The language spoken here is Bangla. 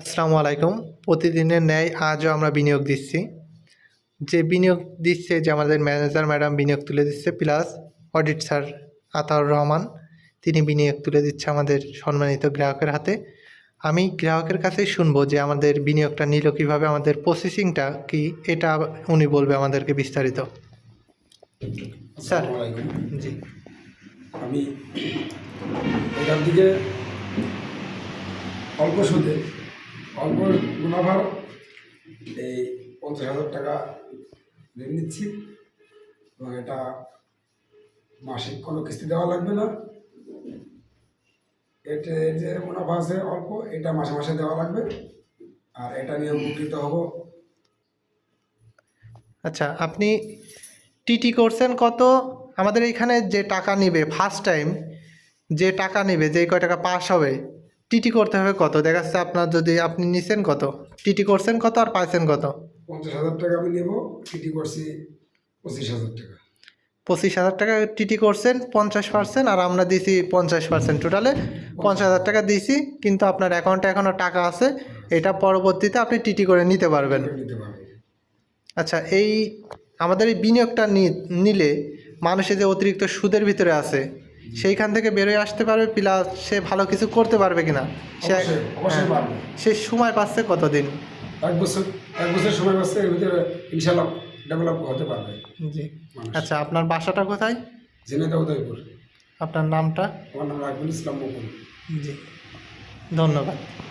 আসসালামু আলাইকুম। প্রতিদিনের ন্যায় আজও আমরা বিনিয়োগ দিচ্ছি। যে বিনিয়োগ দিচ্ছে যে আমাদের ম্যানেজার ম্যাডাম বিনিয়োগ তুলে দিচ্ছে plus audit sir Ataur Rahman তিনি বিনিয়োগ তুলে দিচ্ছে আমাদের সম্মানিত গ্রাহকের হাতে। আমি গ্রাহকের কাছেই শুনব যে আমাদের বিনিয়োগটা নিল কীভাবে আমাদের প্রসেসিংটা কি এটা উনি বলবে আমাদেরকে বিস্তারিত। স্যার। জি। আমি এখান থেকে অল্প সুদে অল্প মুনাফার এই পঞ্চাশ হাজার টাকা ঋণ নিচ্ছি এবং এটা মাসিক কোনো কিস্তি দেওয়া লাগবে না। এতে যে মুনাফা আছে অল্প, এটা মাসে মাসে দেওয়া লাগবে। আর এটা নিয়ে উপকৃত হব। আচ্ছা আপনি টিটি করছেন কত? আমাদের এইখানে যে টাকা নেবে ফার্স্ট টাইম যে টাকা নেবে, যে কয় টাকা পাস হবে টিটি করতে হবে কত? দেখা যাচ্ছে আপনার যদি আপনি নিছেন কত? টিটি করছেন কত আর পাইছেন কত? পঞ্চাশ হাজার টাকা আমি নেব কিটি করছি পঁচিশ হাজার টাকা। পঁচিশ হাজার টাকা টিটি করছেন পঞ্চাশ পার্সেন্ট আর আমরা দিছি পঞ্চাশ পার্সেন্ট। টোটালে পঞ্চাশ হাজার টাকা দিছি কিন্তু আপনার অ্যাকাউন্টে এখনও টাকা আছে এটা পরবর্তীতে আপনি টিটি করে নিতে পারবেন। আচ্ছা এই আমাদের এই বিনিয়োগটা নি- নিলে মানুষের যে অতিরিক্ত সুদের ভিতরে আছে সেইখান থেকে বেরোয় আসতে পারবে প্লাস সে ভালো কিছু করতে পারবে কিনা? সে হ্যাঁ, সে সময় পাচ্ছে কতদিন? এক বছর এক বছর সময় পাচ্ছে এর ভিতরে ইনশাল্লাহ ডেভেলপ হতে পারবে। জি। আচ্ছা আপনার বাসাটা কোথায়? জেনেদা উদয়পুর। আপনার নামটা? আমার নাম রাখবুল ইসলাম মুকুল জি ধন্যবাদ।